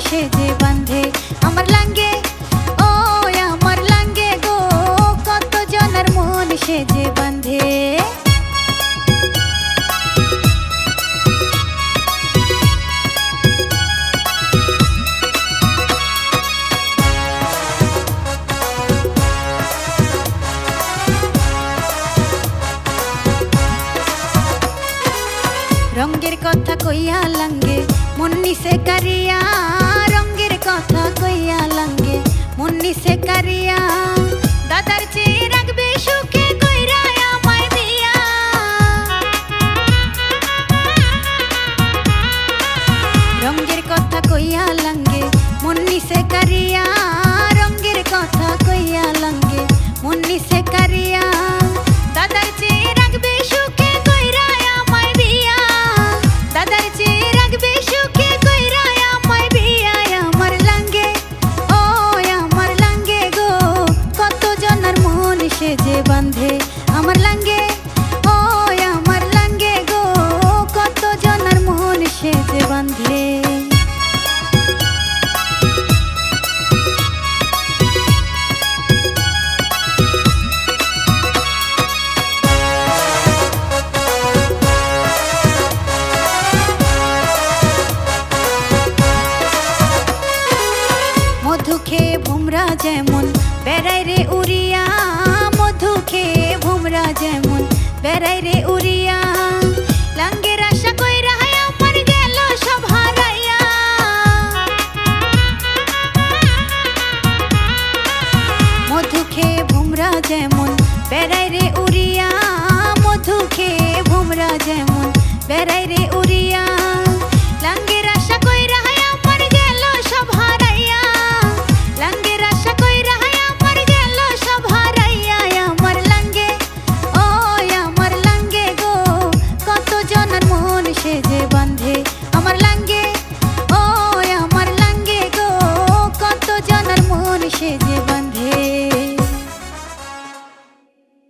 সেজে আমার লাঙ্গে ও আমার লাঙ্গে জনার মন সেজে বান্ধে রঙ্গের কথা কইয়া লাঙ্গে মুন্নি সে কারিয়া, রঙ্গের কথা কইয়া লঙ্গে। মুন্নি সে কারিয়া, দাদার চেয়ে রাখবে সুখে কইরা রঙ্গের কথা কইয়া সে যে বান্ধে আমার লাঙ্গে ও আমার লাঙ্গে গো, কত জনার মন সে যে বান্ধে মধু খেয়ে ভুমরা যেমন বেড়াই রে উড়িয়া মধু খেয়ে ভুমরা যেমন বেড়াই রে উড়িয়া। লাঙ্গের আশা ভুমরা যেমন বেড়াই রে উড়িয়া। যেমন বেড়াই রে উড়িয়া। লাঙ্গের সেজে